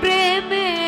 প্রেমে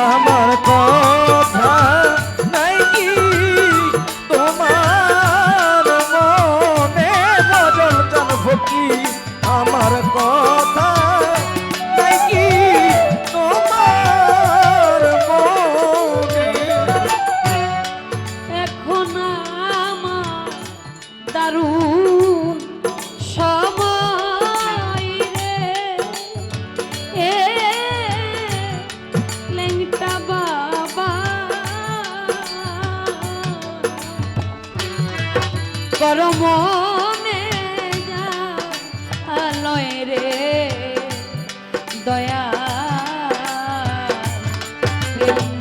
রাম দয়া প্রেম